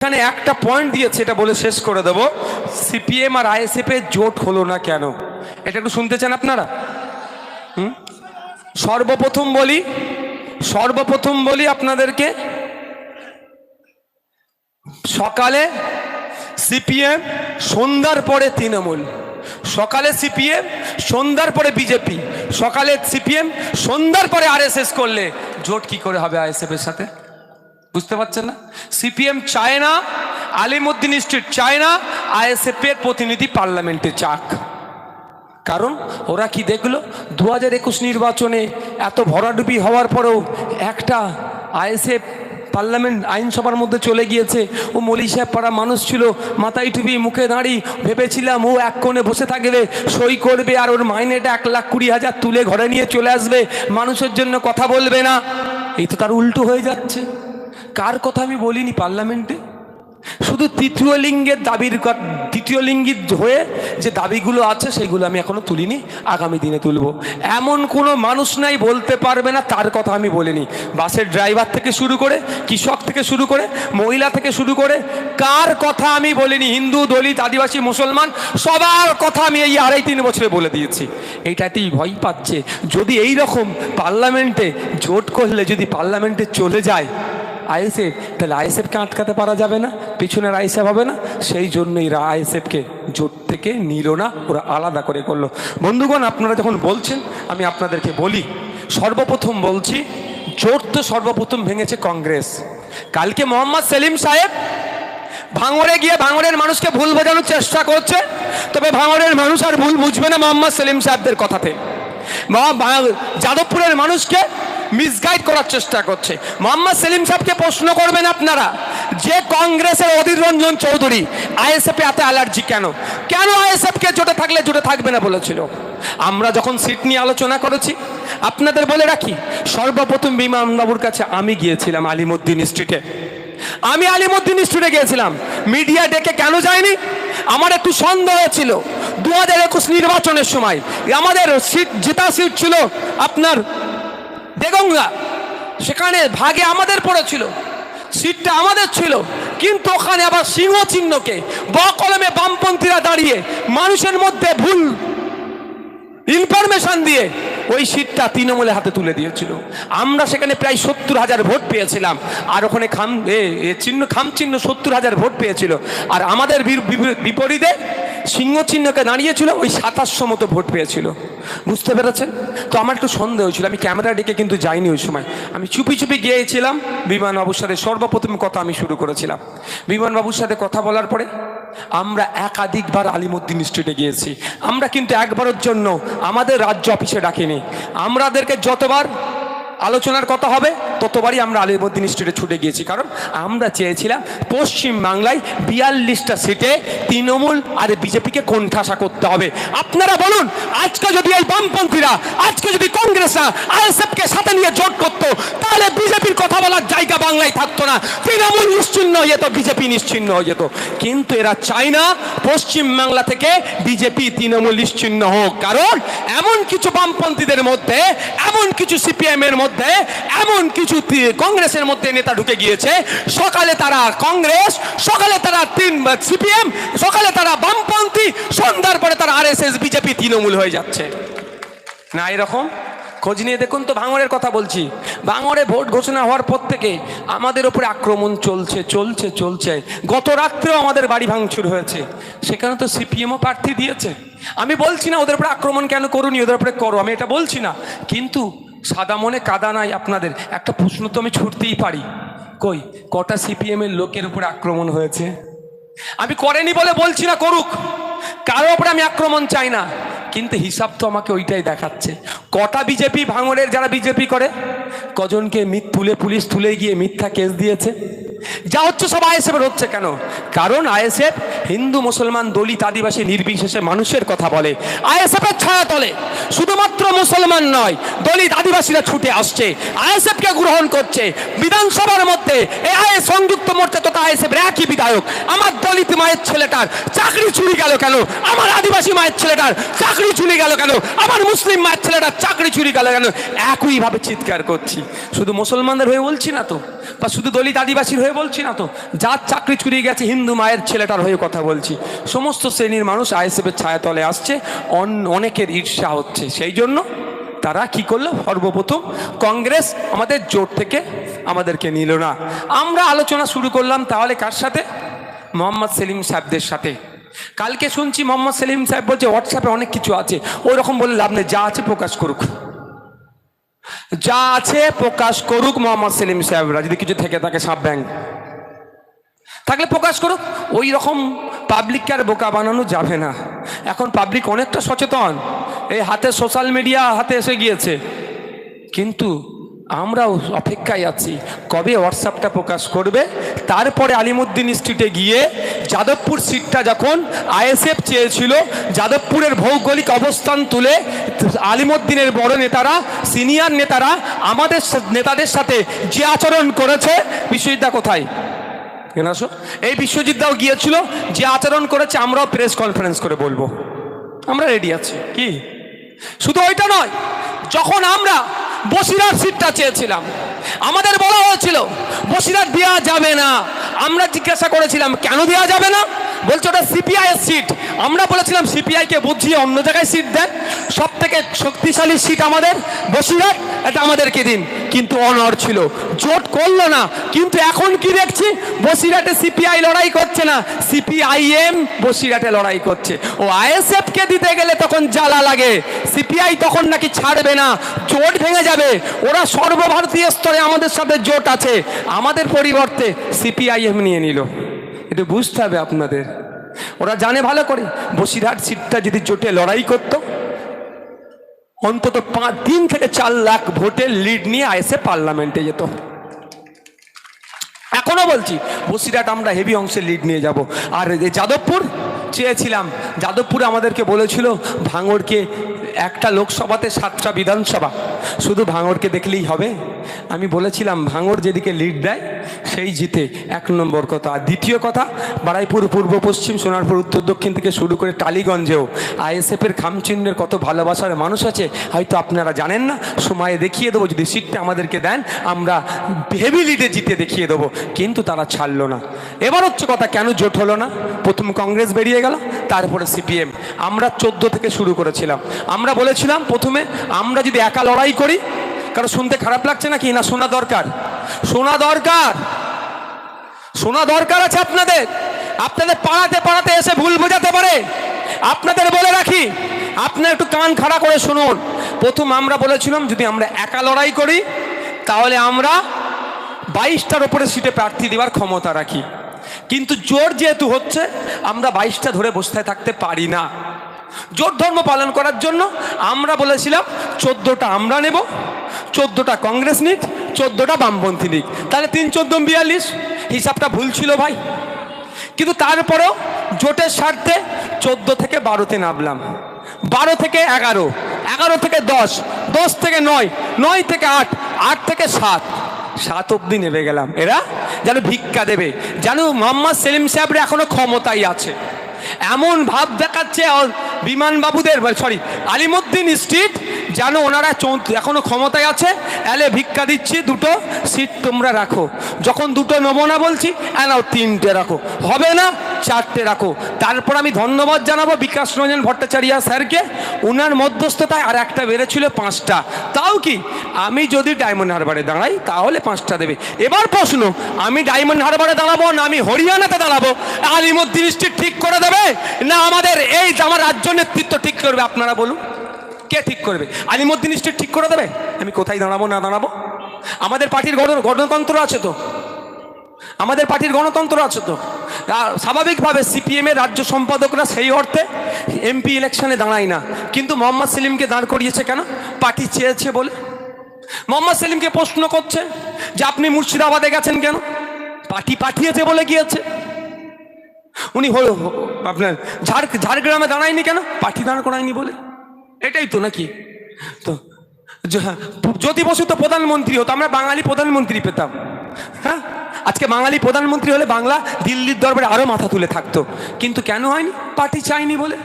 এখানে একটা পয়েন্ট দিয়েছে, এটা বলে শেষ করে দেবো। সিপিএম আর আইএসএফ এর জোট হলো না কেন? এটা একটু শুনতে চান আপনারা? সর্বপ্রথম বলি সর্বপ্রথম বলি আপনাদেরকে, সকালে সিপিএম সন্ধ্যার পরে তৃণমূল। সকালে সিপিএম সন্ধ্যার পরে বিজেপি সকালে সিপিএম সন্ধ্যার পরে আরএসএস করলে জোট কি করে হবে আইএসএফ এর সাথে? বুঝতে পারছেন না? সিপিএম চায় না, আলিমুদ্দিন স্ট্রিট চায় না, আইএসএফ এর প্রতিনিধি পার্লামেন্টে চাক। কারণ ওরা কি দেখল? দু হাজার একুশ নির্বাচনে এত ভরাডুবি হওয়ার পরেও একটা আইএসএফ পার্লামেন্ট আইনসভার মধ্যে চলে গিয়েছে। ও মলি সাহেব পাড়া মানুষ ছিল, মাথায় টুপি, মুখে দাঁড়ি, ভেবেছিলাম ও এক কোণে বসে থাকবে, সই করবে আর ওর মাইনেটা এক লাখ কুড়ি হাজার তুলে ঘরে নিয়ে চলে আসবে। মানুষের জন্য কথা বলবে না। এই তো তার উল্টো হয়ে যাচ্ছে। কার কথা আমি বলিনি পার্লামেন্টে? শুধু তৃতীয় লিঙ্গের দাবির তৃতীয় লিঙ্গিত হয়ে যে দাবিগুলো আছে সেগুলো আমি এখনও তুলিনি, আগামী দিনে তুলব। এমন কোনো মানুষ নাই বলতে পারবে না তার কথা আমি বলিনি। বাসের ড্রাইভার থেকে শুরু করে, কৃষক থেকে শুরু করে, মহিলা থেকে শুরু করে, কার কথা আমি বলিনি? হিন্দু, দলিত, আদিবাসী, মুসলমান, সবার কথা আমি এই আড়াই তিন বছরে বলে দিয়েছি। এইটাতেই ভয় পাচ্ছে। যদি এই রকম পার্লামেন্টে জোট করলে, যদি পার্লামেন্টে চলে যায় আইএসএফ, তাহলে আইএসএফকে আটকাতে পারা যাবে না, পিছনের আইএসএফ হবে না। সেই জন্যই আইএসএফকে জোট থেকে নিল না, ওরা আলাদা করে করল। বন্ধুগণ, আপনারা যখন বলছেন, আমি আপনাদেরকে বলি, সর্বপ্রথম বলছি, জোট তো সর্বপ্রথম ভেঙেছে কংগ্রেস। কালকে মোহাম্মদ সেলিম সাহেব ভাঙড়ে গিয়ে ভাঙড়ের মানুষকে ভুল বোঝানোর চেষ্টা করছে, তবে ভাঙড়ের মানুষ আর ভুল বুঝবে না মোহাম্মদ সেলিম সাহেবদের কথাতে। যাদবপুরের মানুষকে মিসগাইড করার চেষ্টা করছে। মোহাম্মদ সেলিম সাহেবকে প্রশ্ন করবেন আপনারা, যে কংগ্রেসের অধীর রঞ্জন চৌধুরী আইএসএফে এত অ্যালার্জি কেন? কেন আইএসএফকে জোটে থাকলে জোটে থাকবে না বলেছিল? আমরা যখন সিট নিয়ে আলোচনা করেছি, আপনাদের বলে রাখি, সর্বপ্রথম বিমান বাবুর কাছে আমি গিয়েছিলাম আলিমুদ্দিন স্ট্রিটে। আমি আলিমুদ্দিন স্ট্রিটে গিয়েছিলাম। মিডিয়া ডেকে কেন যায়নি? আমার একটু সন্দেহ ছিল। দু হাজার একুশ নির্বাচনের সময় আমাদের সিট, জেতা সিট ছিল আপনার দেগঙ্গা। সেখানে ভাগে আমাদের পড়েছিল, সিটটা আমাদের ছিল, কিন্তু ওখানে আবার সিংহ চিহ্নকে, ব কলমে বামপন্থীরা দাঁড়িয়ে মানুষের মধ্যে ভুল ইনফরমেশন দিয়ে ওই সিটটা তৃণমূলের হাতে তুলে দিয়েছিল। আমরা সেখানে প্রায় সত্তর হাজার ভোট পেয়েছিলাম, আর ওখানে খাম চিহ্ন খাম চিহ্ন সত্তর হাজার ভোট পেয়েছিল। আর আমাদের বিপরীতে সিংহ চিহ্নকে দাঁড়িয়েছিল, ওই সাতাশশো মতো ভোট পেয়েছিল। বুঝতে পেরেছেন? তো আমার একটু সন্দেহ হয়েছিল আমি ক্যামেরা ডেকে কিন্তু যাইনি ওই সময়। আমি চুপি চুপি গিয়েছিলাম, বিমানবাবুর সাথে সর্বপ্রথম কথা আমি শুরু করেছিলাম। বিমানবাবুর সাথে কথা বলার পরে আমরা একাধিকবার আলিমুদ্দিন স্ট্রিটে গিয়েছি। আমরা কিন্তু একবারের জন্য আমাদের রাজ্য অফিসে ডাকিনি। আমাদেরকে যতবার আলোচনার কথা হবে ততবারই আমরা আলিমুদ্দিন স্ট্রিটে ছুটে গিয়েছি। কারণ আমরা চেয়েছিলাম পশ্চিম বাংলায় বিয়াল্লিশটা সিটে তৃণমূল আর বিজেপিকে কোণঠাসা করতে হবে। আপনারা বলুন, আজকে যদি এই বামপন্থীরা, আজকে যদি কংগ্রেসরা আইএসএফকে সাথে নিয়ে জোট করতো, তাহলে বিজেপির কথা বলার জায়গা বাংলায় থাকতো না। তৃণমূল নিশ্চিন্ন হয়ে যেত, বিজেপি নিশ্চিন্ন হয়ে যেত। কিন্তু এরা চায় না পশ্চিম বাংলা থেকে বিজেপি, তৃণমূল নিশ্চিন্ন হোক। কারণ এমন কিছু বামপন্থীদের মধ্যে, এমন কিছু সিপিএম এর মধ্যে, এমন কিছু তি- কংগ্রেসের মধ্যে নেতা ঢুকে গিয়েছে। সকালে তারা কংগ্রেস, সকালে তারা তিন সিপিএম, সকালে তারা বামপন্থী, সন্ধ্যার পরে তারা আরএসএস, বিজেপি, তৃণমূল হয়ে যাচ্ছে। না, এরকম? খোঁজ নিয়ে দেখুন তো, ভাঙড়ের কথা বলছি। ভাঙড়ে ভোট ঘোষণা হওয়ার পর থেকে আমাদের ওপরে আক্রমণ চলছে চলছে চলছে। গত রাত্রেও আমাদের বাড়ি ভাঙচুর হয়েছে। সেখানে তো সিপিএমও প্রার্থী দিয়েছে। আমি বলছি না, ওদের উপরে আক্রমণ কেন করুনি, ওদের উপরে করো, আমি এটা বলছি না। কিন্তু সাদা মনে কাদা নাই আপনাদের। একটা প্রশ্ন তো আমি ছুটতেই পারি। কই, কটা সিপিএম এর লোকের উপর আক্রমণ হয়েছে? আমি করেনি বলে বলছি না, করুক। কারও ওপরে আমি আক্রমণ চাই না। কিন্তু হিসাব তো আমাকে ওইটাই দেখাচ্ছে। কটা বিজেপি ভাঙড়ের যারা বিজেপি করে? কজনকে মিথ তুলে পুলিশ তুলে গিয়ে মিথ্যা কেস দিয়েছে? যা হচ্ছে সব আইএসএফের হচ্ছে কেন? কারণ আইএসএফ হিন্দু, মুসলমান, দলিত, আদিবাসী, নির্বিশেষে মানুষের কথা বলে। আইএসএফের ছায়া তলে। শুধুমাত্র মুসলমান নয়, দলিত, আদিবাসীরা ছুটে আসছে। আইএসএফকে গ্রহণ করছে। বিধানসভার পরিবর্তে এই আয়ে সংযুক্ত মোর্চা তথা আইএসএফের একই বিধায়ক। আমার দলিত মায়ের ছেলেটার চাকরি চুরি গেল কেন? আমার আদিবাসী মায়ের ছেলেটার চাকরি চুরি গেল কেন? আমার মুসলিম মায়ের ছেলেটার চাকরি চুরি গেল কেন? একইভাবে চিৎকার করছি। শুধু মুসলমানদের হয়ে বলছি না তো? বা শুধু দলিত আদিবাসীর হয়ে বলছি না তো? যার চাকরি চুরি গেছে, হিন্দু মায়ের ছেলেটার হয়ে কথা বলছি। সমস্ত শ্রেণির মানুষ আইএসএফের ছায়াতলে আসছে, অন- অনেকের ঈর্ষা হচ্ছে। সেই জন্য তারা কি করল? সর্বপ্রথম কংগ্রেস আমাদের জোট থেকে আমাদেরকে নিল না। আমরা আলোচনা শুরু করলাম তাহলে কার সাথে? মোহাম্মদ সেলিম সাহেবদের সাথে। কালকে শুনছি মোহাম্মদ সেলিম সাহেব বলছে হোয়াটসঅ্যাপে অনেক কিছু আছে। ওই রকম বলে লাভ নেই, যা আছে প্রকাশ করুক। যা আছে প্রকাশ করুক মোহাম্মদ সেলিম সাহেবরা, যদি কিছু থেকে থাকে সাব ব্যাংক। থাকলে প্রকাশ করুক, ওই রকম পাবলিককে আর বোকা বানানো যাবে না। এখন পাবলিক অনেকটা সচেতন। এই হাতে সোশ্যাল মিডিয়া হাতে এসে গিয়েছে। কিন্তু আমরাও অপেক্ষায় আছি, কবে হোয়াটসঅ্যাপটা প্রকাশ করবে? তারপরে আলিমুদ্দিন স্ট্রিটে গিয়ে যাদবপুর সিটটা যখন আইএসএফ চেয়েছিল, যাদবপুরের ভৌগোলিক অবস্থান তুলে আলিমুদ্দিনের বড় নেতারা সিনিয়র নেতারা আমাদের নেতাদের সাথে যে আচরণ করেছে বিষয়টা কোথায়? এখানে আসো। এই বিশ্বজিৎ দাও গিয়েছিল, যে আচরণ করেছে, আমরাও প্রেস কনফারেন্স করে বলব। আমরা রেডি আছি। কি? শুধু ওইটা নয়, যখন আমরা বসিরার সিটটা চেয়েছিলাম, আমাদের বলা হয়েছিল, বসিরার দেওয়া যাবে না। আমরা জিজ্ঞাসা করেছিলাম, কেন দেওয়া যাবে না? বলছে ওটা সিপিআই এর সিট আমরা বলেছিলাম সিপিআই কে বুঝিয়ে অন্য জায়গায় সিট দেন। সব থেকে শক্তিশালী সিট আমাদের, বসিরহাট, এটা আমাদেরকে দিন। কিন্তু অনর ছিল। জোট করল না। কিন্তু এখন কি দেখছি? বসিরহাটে সিপিআই লড়াই করছে না। সিপিআইএম বসিরহাটে লড়াই করছে। ও আইএসএফ কে দিতে গেলে তখন জ্বালা লাগে। সিপিআই তখন নাকি ছাড়বে না। জোট ভেঙে যাবে। ওরা সর্বভারতীয় স্তরে আমাদের সাথে জোট আছে। আমাদের পরিবর্তে সিপিআইএম নিয়ে নিল। এটা বুঝতে হবে আপনাদের। ওরা জানে ভালো করে। বসিরহাট সিটটা যদি জোটে লড়াই করতো, অন্তত পাঁচ দিন থেকে চার লাখ ভোটের লিড নিয়ে আইসে পার্লামেন্টে যেত। এখনও বলছি, বসিরহাট আমরা হেভি অংশের লিড নিয়ে যাব। আর যাদবপুর চেয়েছিলাম। যাদবপুরে আমাদেরকে বলেছিল, ভাঙড়কে একটা লোকসভাতে সাতটা বিধানসভা। শুধু ভাঙড়কে দেখলেই হবে। আমি বলেছিলাম, ভাঙড় যেদিকে লিড দেয়, সেই জিতে। এক নম্বর কথা। আর দ্বিতীয় কথা, বারাইপুর পূর্ব, পশ্চিম, সোনারপুর, উত্তর, দক্ষিণ থেকে শুরু করে টালিগঞ্জেও আইএসএফের খামচিহ্নের কত ভালোবাসার মানুষ আছে, হয়তো আপনারা জানেন না। সময়ে দেখিয়ে দেবো, যদি সিটটা আমাদেরকে দেন, আমরা হেভি লিডে জিতে দেখিয়ে দেবো। কিন্তু তারা ছাড়লো না। এবার হচ্ছে কথা, কেন জোট হলো না? প্রথম কংগ্রেস বেরিয়ে গেল, তারপরে সিপিএম। আমরা চোদ্দ থেকে শুরু করেছিলাম। আমরা বলেছিলাম প্রথমে, আমরা যদি একা লড়াই করি, কারণ শুনতে খারাপ লাগছে নাকি? না, শোনা দরকার। শোনা দরকার। শোনা দরকার আছে আপনাদের। আপনাদের পাড়াতে পাড়াতে এসে ভুল বোঝাতে পারে। আপনাদের বলে রাখি, আপনার একটু কান খাড়া করে শুনুন। প্রথম আমরা বলেছিলাম, যদি আমরা একা লড়াই করি, তাহলে আমরা বাইশটার ওপরে সিটে প্রার্থী দেওয়ার ক্ষমতা রাখি। কিন্তু জোর যেহেতু হচ্ছে, আমরা বাইশটা ধরে বসতে থাকতে পারি না। জোট ধর্ম পালন করার জন্য আমরা বলেছিলাম, চোদ্দোটা আমরা নেব, চোদ্দোটা কংগ্রেস নিক, চোদ্দোটা বামপন্থী নিক। তাহলে তিন, চোদ্দ, বিয়াল্লিশ, হিসাবটা ভুল ছিল ভাই। কিন্তু তারপরেও জোটের স্বার্থে চোদ্দ থেকে বারোতে নামলাম। বারো থেকে এগারো এগারো থেকে দশ দশ থেকে নয় নয় থেকে আট আট থেকে সাত। সাত অব্দি নেবে গেলাম। এরা যেন ভিক্ষা দেবে। যেন মোহাম্মদ সেলিম সাহেবরা এখনও ক্ষমতাই আছে। এমন ভাব দেখাচ্ছে বিমানবাবুদের সরি আলিমুদ্দিন স্ট্রিট যেন ওনারা চৌত এখনও ক্ষমতায় আছে, এলে ভিক্ষা দিচ্ছি, দুটো সিট তোমরা রাখো। যখন দুটো নেব না বলছি, এনাও তিনটে রাখো। হবে না, চারটে রাখো। তারপর আমি ধন্যবাদ জানাব বিকাশ রঞ্জন ভট্টাচার্য স্যারকে। ওনার মধ্যস্থতায় আর একটা বেড়েছিল পাঁচটা। তাও কি? আমি যদি ডায়মন্ড হারবারে দাঁড়াই, তাহলে পাঁচটা দেবে। এবার প্রশ্ন, আমি ডায়মন্ড হারবারে দাঁড়াবো না, আমি হরিয়ানাতে দাঁড়াবো? আলিমুদ্দিন স্ট্রিট ঠিক করে দেবে না আমাদের এই আমার রাজ্য নেতৃত্ব ঠিক করবে, আপনারা বলুন, কে ঠিক করবে? আলিমুদ্দিন স্ট্রিট ঠিক করে দেবে? আমি কোথায় দাঁড়াবো, না দাঁড়াবো? আমাদের পার্টির গণ- গণতন্ত্র আছে তো? আমাদের পার্টির গণতন্ত্র আছে তো? স্বাভাবিকভাবে সিপিএম এর রাজ্য সম্পাদকরা সেই অর্থে এমপি ইলেকশনে দাঁড়ায় না। কিন্তু মোহাম্মদ সেলিমকে দাঁড় করিয়েছে কেন? পার্টি চেয়েছে বলে। মোহাম্মদ সেলিমকে প্রশ্ন করছে যে, আপনি মুর্শিদাবাদে গেছেন কেন? পার্টি পাঠিয়েছে বলে গিয়েছে। উনি হলো আপনার ঝাড় ঝাড়গ্রামে দাঁড়ায়নি কেন? পার্টি দাঁড় করায়নি বলে। এটাই তো নাকি? তো য- জ্যোতি বসু তো প্রধানমন্ত্রী হতো, আমরা বাঙালি প্রধানমন্ত্রী পেতাম। হ্যাঁ আজকে বাঙালি প্রধানমন্ত্রী হলে বাংলা দিল্লির দরবারে আরও মাথা তুলে থাকতো। কিন্তু কেন হয়নি? পার্টি চাইনি বলে।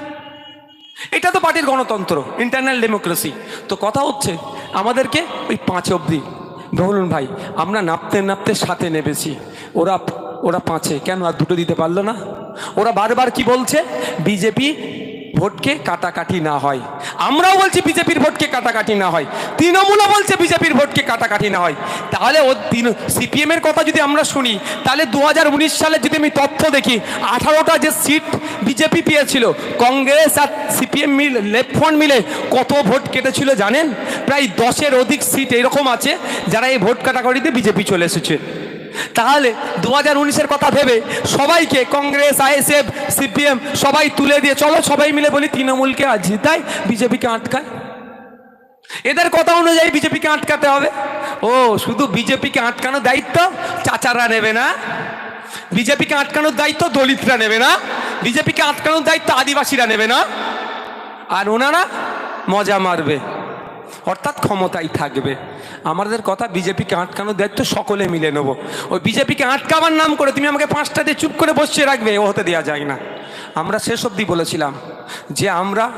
এটা তো পার্টির গণতন্ত্র ইন্টারনাল ডেমোক্রেসি তো কথা হচ্ছে, আমাদেরকে ওই পাঁচ অবধি। বলুন ভাই, আমরা নাপতে নাপতে সাথে নেবেছি ওরা ওরা পাঁচে। কেন? আর দুটো দিতে পারল না? ওরা বারবার কি বলছে? বিজেপি ভোটকে কাটাকাটি না হয়। আমরাও বলছি বিজেপির ভোটকে কাটাকাটি না হয়। তৃণমূলও বলছে বিজেপির ভোটকে কাটাকাটি না হয়। তাহলে ও তিন সিপিএম এর কথা যদি আমরা শুনি, তাহলে দু হাজার উনিশ সালে যদি আমি তথ্য দেখি, আঠারোটা যে সিট বিজেপি পেয়েছিল, কংগ্রেস আর সিপিএম মিল, লেফট ফ্রন্ট মিলে কত ভোট কেটেছিল জানেন? প্রায় দশের অধিক সিট এরকম আছে, যারা এই ভোট কাটাকাটিতে বিজেপি চলে এসেছে। তাহলে দু হাজার কথা ভেবে সবাইকে কংগ্রেস, আইএসএফ, সিপিএম সবাই তুলে দিয়ে, চলো সবাই মিলে বলি তৃণমূলকে আজ জিতায় বিজেপিকে আটকায়। এদের কথা অনুযায়ী বিজেপিকে আটকাতে হবে। ও, শুধু বিজেপিকে আটকানোর দায়িত্ব চাচারা নেবে না? বিজেপিকে আটকানোর দায়িত্ব দলিতরা নেবে না? বিজেপিকে আটকানোর দায়িত্ব আদিবাসীরা নেবে না? আর ওনারা মজা মারবে। অর্থাৎ ক্ষমতাই থাকবে। আমাদের কথা বিজেপিকে আটকানোর দায়িত্ব সকলে মিলে নেব। ওই বিজেপিকে আটকাবার নাম করে তুমি আমাকে পাঁচটা দিয়ে চুপ করে বসিয়ে রাখবে ও হতে দেওয়া যায় না। আমরা শেষ অবধি বলেছিলাম যে আমরা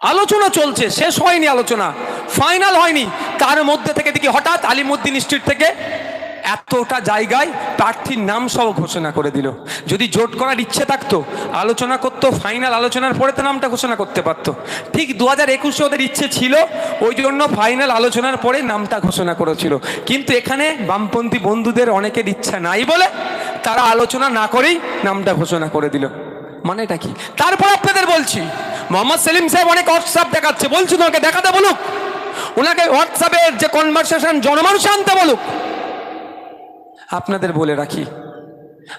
আলোচনা চলছে, শেষ হয়নি আলোচনা ফাইনাল হয়নি। তার মধ্যে থেকে দেখি হঠাৎ আলিমুদ্দিন স্ট্রিট থেকে এতটা জায়গায় প্রার্থীর নাম সহ ঘোষণা করে দিল। যদি জোট করার ইচ্ছে থাকতো, আলোচনা করতো ফাইনাল আলোচনার পরে তো নামটা ঘোষণা করতে পারতো। ঠিক দু হাজার একুশে ওদের ইচ্ছে ছিল, ওই জন্য ফাইনাল আলোচনার পরে নামটা ঘোষণা করেছিল। কিন্তু এখানে বামপন্থী বন্ধুদের অনেকের ইচ্ছা নাই বলে তারা আলোচনা না করেই নামটা ঘোষণা করে দিল। মানেটা কি? তারপর আপনাদের বলছি, মোহাম্মদ সেলিম সাহেব অনেক হোয়াটসঅ্যাপ দেখাচ্ছে। বলছি তোমাকে দেখাতে বলুক, ওনাকে হোয়াটসঅ্যাপের যে কনভারসেশন জনমানুষে আনতে বলুক। আপনাদের বলে রাখি,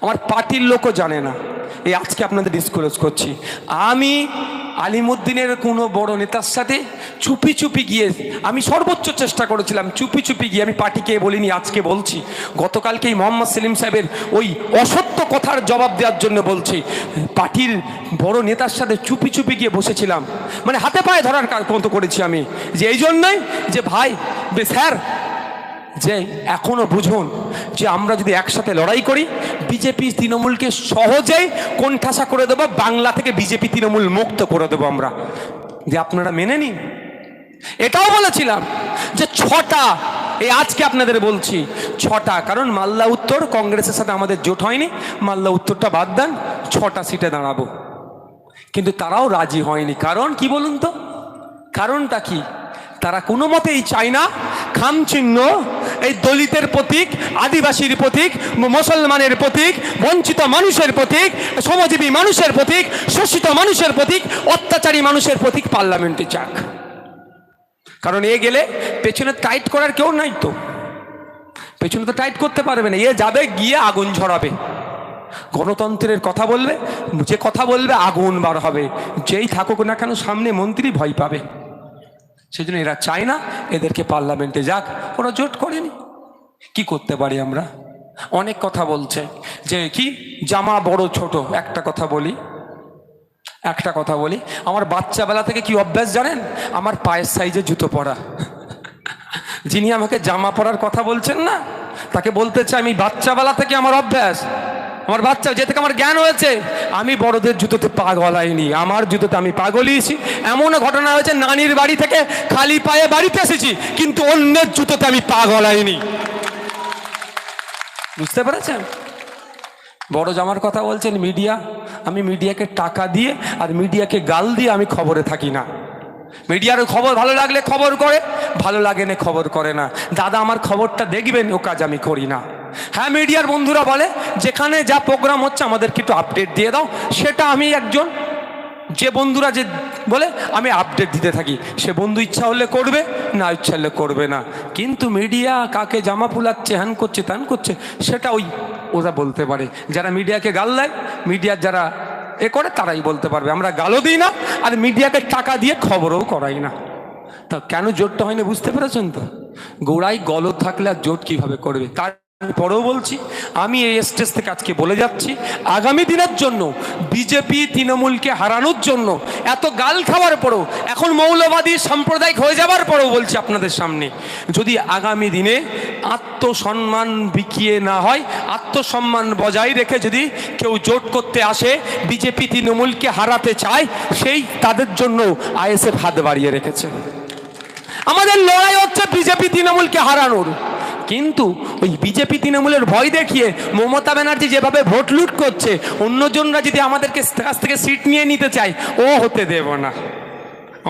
আমার পার্টির লোকও জানে না। এই আজকে আপনাদের ডিসক্লোজ করছি। আমি আলিমুদ্দিনের কোনো বড় নেতার সাথে চুপি চুপি গিয়ে, আমি সর্বোচ্চ চেষ্টা করেছিলাম চুপি চুপি গিয়ে, আমি পার্টিকে বলিনি, আজকে বলছি। গতকালকেই মোহাম্মদ সেলিম সাহেবের ওই অসত্য কথার জবাব দেওয়ার জন্য বলছি, পার্টির বড় নেতার সাথে চুপি চুপি গিয়ে বসেছিলাম। মানে হাতে পায়ে ধরার মতো করেছি আমি। যে এই জন্যই যে ভাই স্যার যে এখনও বুঝুন যে আমরা যদি একসাথে লড়াই করি বিজেপি তৃণমূলকে সহজেই কোণঠাসা করে দেবো, বাংলা থেকে বিজেপি তৃণমূল মুক্ত করে দেবো আমরা। যে আপনারা মেনে নিন। এটাও বলেছিলাম যে ছটা এই আজকে আপনাদের বলছি, ছটা। কারণ মালদা উত্তর, কংগ্রেসের সাথে আমাদের জোট হয়নি। মালদা উত্তরটা বাদ দেন, ছটা সিটে দাঁড়াবো। কিন্তু তারাও রাজি হয়নি। কারণ কি বলুন তো? কারণটা কি? তারা কোনো মতেই চায় না। খামচিহ্ন এই দলিতের প্রতীক, আদিবাসীর প্রতীক, মুসলমানের প্রতীক, বঞ্চিত মানুষের প্রতীক, শ্রমজীবী মানুষের প্রতীক, শোষিত মানুষের প্রতীক, অত্যাচারী মানুষের প্রতীক পার্লামেন্টে যাক। কারণ এ গেলে পেছনে টাইট করার কেউ নাই তো। পেছনে তো টাইট করতে পারবে না। এ যাবে, গিয়ে আগুন ঝরাবে। গণতন্ত্রের কথা বলবে, যে কথা বলবে, আগুন বার হবে। যেই থাকুক না কেন, সামনে মন্ত্রী ভয় পাবে। সেই জন্য এরা চায় না, এদেরকে পার্লামেন্টে যাক। ওরা জোট করেনি। কি করতে পারি আমরা? অনেক কথা বলছে। যে কি? জামা বড় ছোট, একটা কথা বলি। একটা কথা বলি। আমার বাচ্চাবেলা থেকে কি অভ্যাস জানেন? আমার পায়ের সাইজে জুতো পরা। যিনি আমাকে জামা পরার কথা বলছেন না, তাকে বলতে চাই আমি বাচ্চাবেলা থেকে আমার অভ্যাস। আমার বাচ্চা, যে থেকে আমার জ্ঞান হয়েছে, আমি বড়দের জুতোতে পা গলাইনি আমার জুতোতে আমি পা গলিয়েছি এমনও ঘটনা হয়েছে, নানির বাড়ি থেকে খালি পায়ে বাড়িতে এসেছি, কিন্তু অন্যের জুতোতে আমি পা গলাইনি বুঝতে পেরেছেন? বড় জামার কথা বলছেন, মিডিয়া, আমি মিডিয়াকে টাকা দিয়ে আর মিডিয়াকে গাল দিয়ে আমি খবরে থাকি না। মিডিয়ার খবর ভালো লাগলে খবর করে, ভালো লাগে না খবর করে না। দাদা আমার খবরটা দেখবেন, ও কাজ আমি করি না। হ্যাঁ মিডিয়ার বন্ধুরা বলে, যেখানে যা প্রোগ্রাম হচ্ছে আমাদেরকে একটু আপডেট দিয়ে দাও। সেটা আমি একজন, যে বন্ধুরা যে বলে, আমি আপডেট দিতে থাকি। সে বন্ধু ইচ্ছা হলে করবে, না ইচ্ছা হলে করবে না। কিন্তু মিডিয়া কাকে জামা ফুলাচ্ছে, হ্যান করছে, ত্যান করছে, সেটা ওই ওরা বলতে পারে। যারা মিডিয়াকে গাল দেয়, মিডিয়ার যারা এ করে, তারাই বলতে পারবে। আমরা গালও দিই না, আর মিডিয়াকে টাকা দিয়ে খবরও করাই না। তা কেন জোটটা হয়নি, বুঝতে পেরেছেন তো? গোড়ায় গলদ থাকলে আর জোট কীভাবে করবে? তার পরেও বলছি, আমি এই স্টেজ থেকে আজকে বলে যাচ্ছি, আগামী দিনের জন্য বিজেপি তৃণমূলকে হারানোর জন্য এত গাল খাওয়ার পরেও, এখন মৌলবাদী সাম্প্রদায়িক হয়ে যাবার পরেও বলছি আপনাদের সামনে, যদি আগামী দিনে আত্মসম্মান বিকিয়ে না হয়, আত্মসম্মান বজায় রেখে যদি কেউ জোট করতে আসে, বিজেপি তৃণমূলকে হারাতে চায়, সেই তাদের জন্য আইএসএফ হাত বাড়িয়ে রেখেছে। আমাদের লড়াই হচ্ছে বিজেপি তৃণমূলকে হারানোর। কিন্তু ওই বিজেপি তৃণমূলের ভয় দেখিয়ে মমতা ব্যানার্জি যেভাবে ভোট লুট করছে, অন্যজনরা যদি আমাদেরকে কাছ থেকে সিট নিয়ে নিতে চায়, ও হতে দেব না।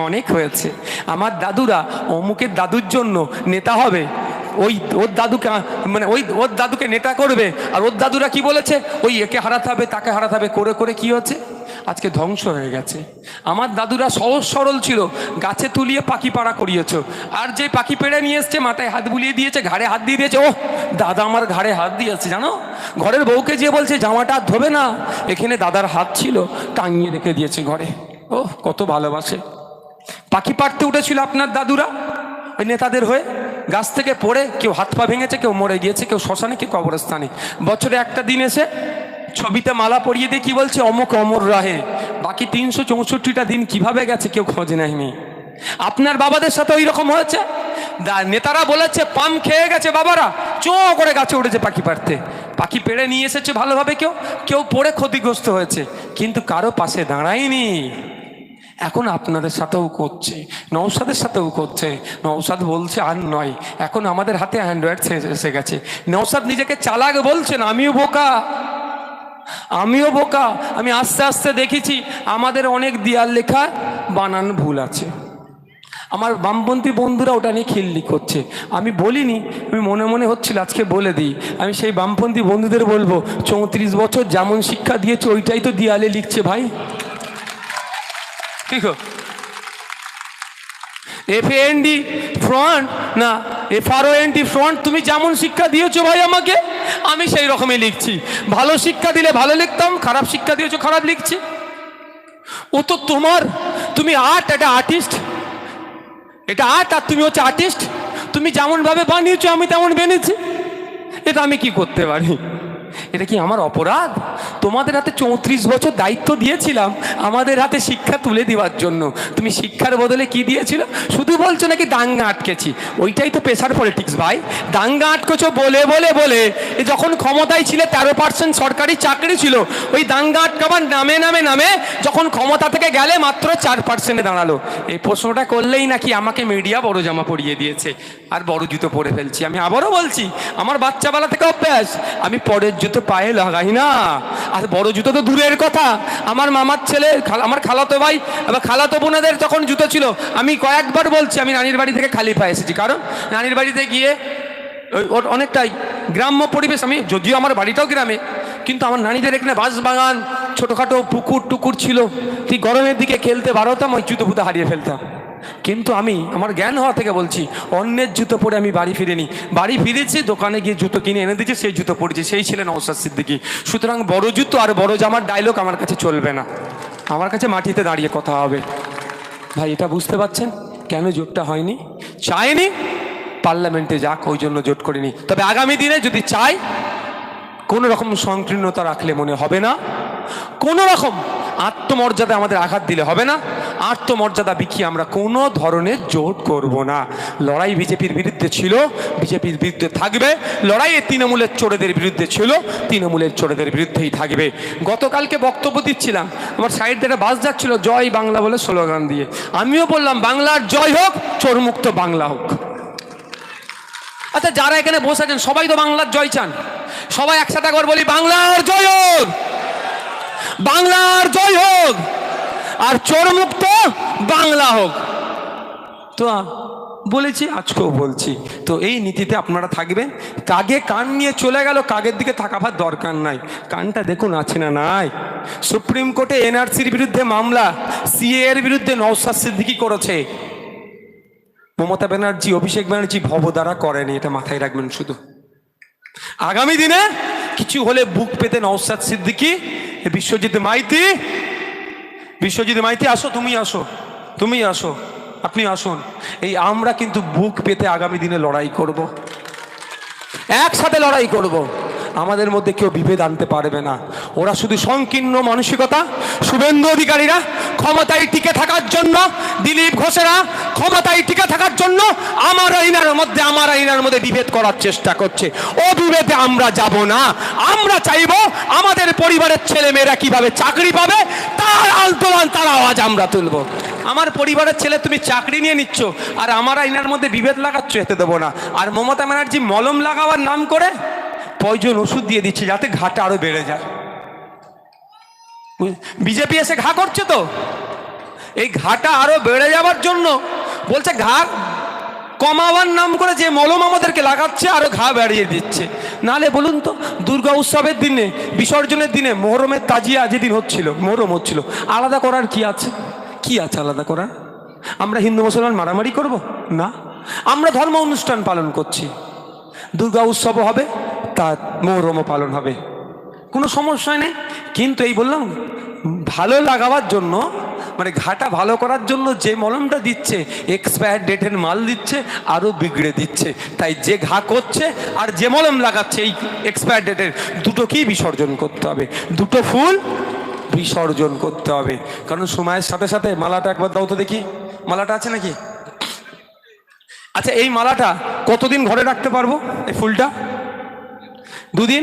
অনেক হয়েছে। আমার দাদুরা অমুকের দাদুর জন্য নেতা হবে। ওই ওর দাদুকে মানে ওই ওর দাদুকে নেতা করবে। আর ওর দাদুরা কি বলেছে? ওই একে হারাতে হবে, তাকে হারাতে হবে। করে করে কি হচ্ছে? আজকে ধ্বংস হয়ে গেছে। আমার দাদুরা সহজ সরল ছিল, গাছে তুলিয়ে পাখি পাড়া করিয়েছ। আর যে পাখি পেড়ে নিয়ে এসছে, মাথায় হাত বুলিয়ে দিয়েছে, ঘাড়ে হাত দিয়ে দিয়েছে ও দাদা আমার ঘাড়ে হাত দিয়েছে, জানো? ঘরের বউকে যে বলছে, জামাটা আর ধোবে না। এখানে দাদার হাত ছিল, টাঙিয়ে রেখে দিয়েছে ঘরে। ও কত ভালোবাসে। পাখি পাড়তে উঠেছিল আপনার দাদুরা? ওই নেতাদের হয়ে? গাছ থেকে পড়ে, কেউ হাত পা ভেঙেছে, কেউ মরে গিয়েছে, কেউ শ্মশানে, কেউ কবরস্থানে। বছরে একটা দিন এসে ছবিতে মালা পরিয়ে দিয়ে কি বলছে? অমুক অমর রাহে। বাকি তিনশো চৌষট্টিটা দিন কীভাবে গেছে কেউ খোঁজ নেয়নি। আপনার বাবাদের সাথে ওই রকম হয়েছে নেতারা বলেছে, পাম খেয়ে গেছে বাবারা। চো করে গাছে উঠেছে পাখি পাড়তে। পাখি পেড়ে নিয়ে এসেছে ভালোভাবে কেউ? কেউ পড়ে ক্ষতিগ্রস্ত হয়েছে। কিন্তু কারও পাশে দাঁড়ায়নি। এখন আপনাদের সাথেও করছে। নৌসাদের সাথেও করছে। নৌসাদ বলছে, আর নয়। এখন আমাদের হাতে অ্যান্ড্রয়েড এসে গেছে। নৌসাদ নিজেকে চালাক বলছেন আমিও বোকা। আমিও বোকা, আমি আস্তে আস্তে দেখেছি আমাদের অনেক দেয়াল লেখা বানান ভুল আছে। আমার বামপন্থী বন্ধুরা ওটা নিয়ে খিল্লি করছে। আমি বলিনি, আমি মনে মনে হচ্ছিল আজকে বলে দিই। আমি সেই বামপন্থী বন্ধুদের বলব, চৌত্রিশ বছর যেমন শিক্ষা দিয়েছে, ওইটাই তো দেয়ালে লিখছে ভাই। ঠিক এফ এন ডি ফ্রন্ট না F R O N D front, তুমি যেমন শিক্ষা দিয়েছ ভাই আমাকে আমি সেই রকমই লিখছি। ভালো শিক্ষা দিলে ভালো লিখতাম, খারাপ শিক্ষা দিয়েছ, খারাপ লিখছি। ও তো তোমার, তুমি আর্ট এটা আর্টিস্ট এটা আর্ট আর তুমি হচ্ছে আর্টিস্ট তুমি যেমনভাবে বানিয়েছো, আমি তেমন বেনেছি এটা আমি কি করতে পারি? এটা কি আমার অপরাধ? তোমাদের হাতে চৌত্রিশ বছর দায়িত্ব দিয়েছিলাম আমাদের হাতে শিক্ষা তুলে দেওয়ার জন্য। তুমি শিক্ষার বদলে কি দিয়েছিল? শুধু বলছো নাকি দাঙ্গা আটকেছি। ওইটাই তো প্রেশার পলিটিক্স ভাই। দাঙ্গা আটকেছো বলে বলে বলে। যখন ক্ষমতায় ছিলে, তেরো পার্সেন্ট সরকারি চাকরি ছিল, ওই দাঙ্গা আটকাবার নামে নামে নামে যখন ক্ষমতা থেকে গেলে মাত্র চার পার্সেন্টে দাঁড়াল। এই প্রশ্নটা করলেই নাকি আমাকে মিডিয়া বড় জামা পরিয়ে দিয়েছে। আর বড় জুতো পরে ফেলছি। আমি আবারও বলছি, আমার বাচ্চাবেলা থেকে অভ্যাস। আমি পরের জুতো পায়ে লাগাই না। আর বড় জুতো তো দূরের কথা। আমার মামার ছেলে আমার খালাতো ভাই, আবার খালাতো বোনেদের তখন জুতো ছিল। আমি কয়েকবার বলছি, আমি নানির বাড়ি থেকে খালি পায়ে এসেছি। কারণ নানির বাড়িতে গিয়ে ওই ওর অনেকটাই গ্রাম্য পরিবেশ। আমি যদিও আমার বাড়িটাও গ্রামে, কিন্তু আমার নানিদের এখানে বাঁশ বাগান ছোটোখাটো পুকুর টুকুর ছিল। ঠিক গরমের দিকে খেলতে বারোতাম, ওই জুতো ফুতো হারিয়ে ফেলতাম। কিন্তু আমি, আমার জ্ঞান হওয়া থেকে বলছি, অন্যের জুতো পরে আমি বাড়ি ফিরিনি। বাড়ি ফিরেছি, দোকানে গিয়ে জুতো কিনে এনে দিয়েছি, সেই জুতো পরেছি, সেই ছিলেন নওসাদ সিদ্দিকি। সুতরাং বড় জুতো আর বড় জামার ডায়লগ আমার কাছে চলবে না। আমার কাছে মাটিতে দাঁড়িয়ে কথা হবে। ভাই, এটা বুঝতে পারছেন? কেন জোটটা হয়নি? চায়নি? পার্লামেন্টে যাক, ওই জন্য জোট করিনি। তবে আগামী দিনে যদি চাই, কোনো রকম সংকীর্ণতা রাখলে মনে হবে না। কোনো রকম আত্মমর্যাদা আমাদের আঘাত দিলে হবে না। আত্মমর্যাদা বিকিয়ে আমরা কোনো ধরনের জোট করব না। লড়াই বিজেপির বিরুদ্ধে ছিল, বিজেপির বিরুদ্ধে থাকবে। লড়াই এই তৃণমূলের চোরেদের বিরুদ্ধে ছিল, তৃণমূলের চোরেদের বিরুদ্ধেই থাকবে। গতকালকে বক্তব্য দিচ্ছিলাম, আমার সাইড থেকে বাস যাচ্ছিল, জয় বাংলা বলে স্লোগান দিয়ে। আমিও বললাম, বাংলার জয় হোক, চোরমুক্ত বাংলা হোক। আচ্ছা যারা এখানে বসে আছেন, সবাই তো বাংলার জয় চান। সবাই একসাথে একবার বলি, বাংলার জয় হোক! বাংলার জয় হোক, আর চোর মুক্ত বাংলা হোক। তো বলেছি, আজকেও বলছি। তো এই নীতিতে আপনারা থাকবেন। কাগে কান নিয়ে চলে গেল, কাগের দিকে তাকাবার দরকার নাই। কানটা দেখুন, আছে না নাই? সুপ্রিম কোর্টে এনআরসির বিরুদ্ধে মামলা সিএ এর বিরুদ্ধে নৌসাদ সিদ্দিকি করেছে। মমতা ব্যানার্জি, অভিষেক ব্যানার্জি ভব দ্বারা করেনি, এটা মাথায় রাখবেন শুধু। আগামী দিনে কিছু হলে বুক পেতে নওসাদ সিদ্দিকি বিশ্বজিৎ মাইতি বিশ্বজিৎ মাইতি, আসো, তুমি আসো তুমি আসো, আপনি আসুন। এই আমরা কিন্তু বুক পেতে আগামী দিনে লড়াই করব। একসাথে লড়াই করব। আমাদের মধ্যে কেউ বিভেদ আনতে পারবে না। ওরা শুধু সংকীর্ণ মানসিকতা, শুভেন্দু অধিকারীরা ক্ষমতায় টিকে থাকার জন্য, দিলীপ ঘোষেরা ক্ষমতায় টিকে থাকার জন্য আমার আইনার মধ্যে, আমার আইনার মধ্যে বিভেদ করার চেষ্টা করছে। ও বিভেদে আমরা যাব না। আমরা চাইব আমাদের পরিবারের ছেলে মেয়েরা কীভাবে চাকরি পাবে, তার আন্দোলন, তার আওয়াজ আমরা তুলবো। আমার পরিবারের ছেলে, তুমি চাকরি নিয়ে নিচ্ছ, আর আমার আইনার মধ্যে বিভেদ লাগাচ্ছ, এতে দেবো না। আর মমতা ব্যানার্জি মলম লাগাবার নাম করে পয়জন ওষুধ দিয়ে দিচ্ছে, যাতে ঘাটা আরও বেড়ে যায়। বিজেপি এসে ঘা করছে তো? এই ঘাটা আরও বেড়ে যাওয়ার জন্য বলছে ঘা কমাবার নাম করে যে মলম আমাদেরকে লাগাচ্ছে, আরও ঘা বেড়িয়ে দিচ্ছে। নালে বলুন তো, দুর্গা উৎসবের দিনে, বিসর্জনের দিনে মোহরমের তাজিয়া যেদিন হচ্ছিল, মোহরম হচ্ছিল, আলাদা করার কি আছে? কি আছে আলাদা করার? আমরা হিন্দু মুসলমান মারামারি করব? না। আমরা ধর্ম অনুষ্ঠান পালন করছি। দুর্গা উৎসবও হবে তা মোহরমও পালন হবে। কোনো সমস্যা নেই? কিন্তু এই বললাম, ভালো লাগাবার জন্য মানে ঘাটা ভালো করার জন্য যে মলমটা দিচ্ছে এক্সপায়ার ডেটের মাল দিচ্ছে, আরও বিগড়ে দিচ্ছে। তাই যে ঘা করছে আর যে মলম লাগাচ্ছে, এই এক্সপায়ার ডেটের দুটোকেই বিসর্জন করতে হবে? দুটো ফুল বিসর্জন করতে হবে। কারণ সময়ের সাথে সাথে মালাটা একবার দাও তো দেখি। মালাটা আছে নাকি? আচ্ছা এই মালাটা কতদিন ঘরে রাখতে পারব? এই ফুলটা? দুদিন?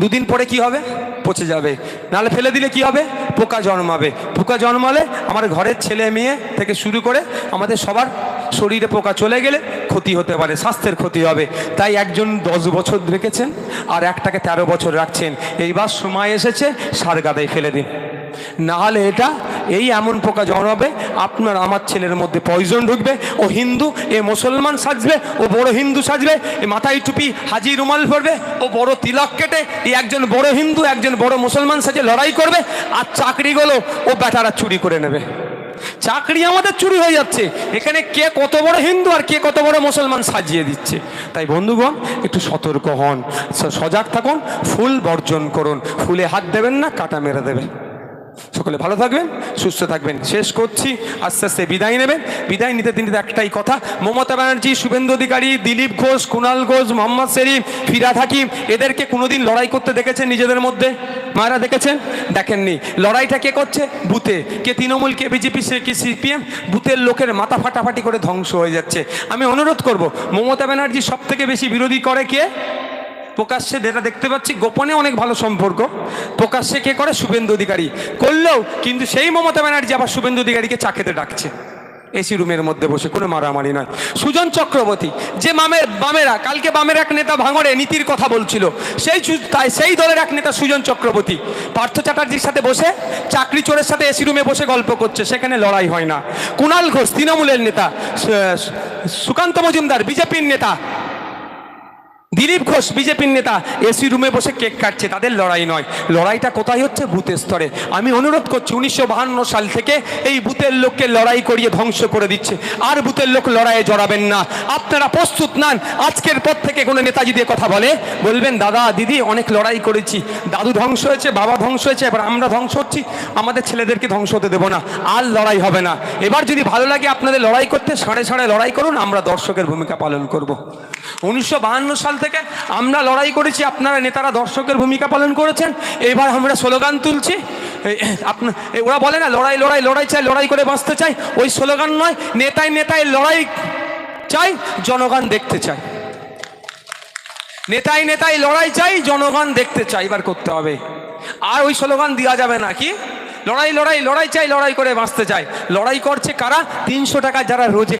দুদিন পরে কি হবে? পচে যাবে। নালে ফেলে দিলে কি হবে? পোকা জন্মাবে। পোকা জন্মালে আমার ঘরের ছেলে মেয়ে থেকে শুরু করে আমাদের সবার শরীরে পোকা চলে গেলে ক্ষতি হতে পারে, স্বাস্থ্যের ক্ষতি হবে। তাই একজন দশ বছর রেখেছেন আর একটাকে তেরো বছর রাখছেন। এইবার সময় এসেছে সার গাদায় ফেলে দিন। নাহলে এটা এই এমন পোকা জন্মাবে আপনার আমার ছেলের মধ্যে পয়জন ঢুকবে, ও হিন্দু, এ মুসলমান সাজবে, ও বড় হিন্দু সাজবে, এ মাথায় টুপি হাজি রুমাল পরবে, ও বড় তিলক কেটে এই একজন বড় হিন্দু, একজন বড় মুসলমান সাজে লড়াই করবে, আর চাকরিগুলো ও বেটারা চুরি করে নেবে। চাকরি আমাদের চুরি হয়ে যাচ্ছে। এখানে কে কত বড় হিন্দু আর কে কত বড় মুসলমান সাজিয়ে দিচ্ছে। তাই বন্ধুগণ, একটু সতর্ক হন সজাগ থাকুন, ফুল বর্জন করুন। ফুলে হাত দেবেন না, কাটা মেরে দেবেন। সকলে ভালো থাকবেন, সুস্থ থাকবেন। শেষ করছি, আস্তে আস্তে বিদায় নেবেন। বিদায় নিতে নিতে একটাই কথা, মমতা ব্যানার্জি, শুভেন্দু অধিকারী, দিলীপ ঘোষ কুণাল ঘোষ, মোহাম্মদ শরীফ ফিরাদ হাকিম এদেরকে কোনোদিন লড়াই করতে দেখেছেন নিজেদের মধ্যে? মায়েরা দেখেছেন? দেখেননি। লড়াইটা কে করছে? বুথে। কে তৃণমূল, কে বিজেপি কে সিপিএম? বুথের লোকের মাথা ফাটাফাটি করে ধ্বংস হয়ে যাচ্ছে। আমি অনুরোধ করব, মমতা ব্যানার্জি সব থেকে বেশি বিরোধী করে কে? প্রকাশ্যে যেটা দেখতে পাচ্ছি, গোপনে অনেক ভালো সম্পর্ক। প্রকাশ্যে কে করে? শুভেন্দু অধিকারী। করলেও কিন্তু সেই মমতা ব্যানার্জি আবার শুভেন্দু অধিকারীকে চা খেতে ডাকছে। এসি রুমের মধ্যে বসে, কোনো মারামারি নয়। সুজন চক্রবর্তী, যে মামের বামেরা, কালকে বামের এক নেতা ভাঙড়ে নীতির কথা বলছিল, সেই তাই সেই দলের এক নেতা সুজন চক্রবর্তী, পার্থ চ্যাটার্জির সাথে বসে, চাকরি চোরের সাথে এসি রুমে বসে গল্প করছে, সেখানে লড়াই হয় না। কুণাল ঘোষ, তৃণমূলের নেতা সুকান্ত মজুমদার, বিজেপির নেতা দিলীপ ঘোষ, বিজেপির নেতা, এসি রুমে বসে কেক কাটছে, তাদের লড়াই নয়। লড়াইটা কোথায় হচ্ছে? বুথের স্তরে। আমি অনুরোধ করছি, উনিশশো সাল থেকে এই বুথের লোককে লড়াই করিয়ে ধ্বংস করে দিচ্ছে। আর বুথের লোক লড়াইয়ে জড়াবেন না। আপনারা প্রস্তুত নান। আজকের পর থেকে কোনো নেতাজি দিয়ে কথা বলে। বলবেন, দাদা, দিদি, অনেক লড়াই করেছি। দাদু ধ্বংস হয়েছে, বাবা ধ্বংস হয়েছে, এবার আমরা ধ্বংস হচ্ছি। আমাদের ছেলেদেরকে ধ্বংস হতে দেবো না। আর লড়াই হবে না। এবার যদি ভালো লাগে আপনাদের লড়াই করতে, সাড়ে সাড়ে লড়াই করুন, আমরা দর্শকের ভূমিকা পালন করব। উনিশশো সাল থেকে আমরা লড়াই করেছি, আপনারা নেতারা দর্শকের ভূমিকা পালন করেছেন। এবার আমরা স্লোগান তুলছি। এই- আপনা, এই, ওরা বলে না, লড়াই লড়াই লড়াই চাই, লড়াই করে বাঁচতে চাই। ওই স্লোগান নয়, নেতায় নেতায় লড়াই চাই, জনগণ দেখতে চাই নেতাই নেতাই লড়াই চাই, জনগণ দেখতে চাই এবার করতে হবে। আর ওই স্লোগান দেওয়া যাবে না, কি? লড়াই লড়াই লড়াই চাই, লড়াই করে বাঁচতে চাই। লড়াই করছে কারা? তিনশো টাকা যারা রোজে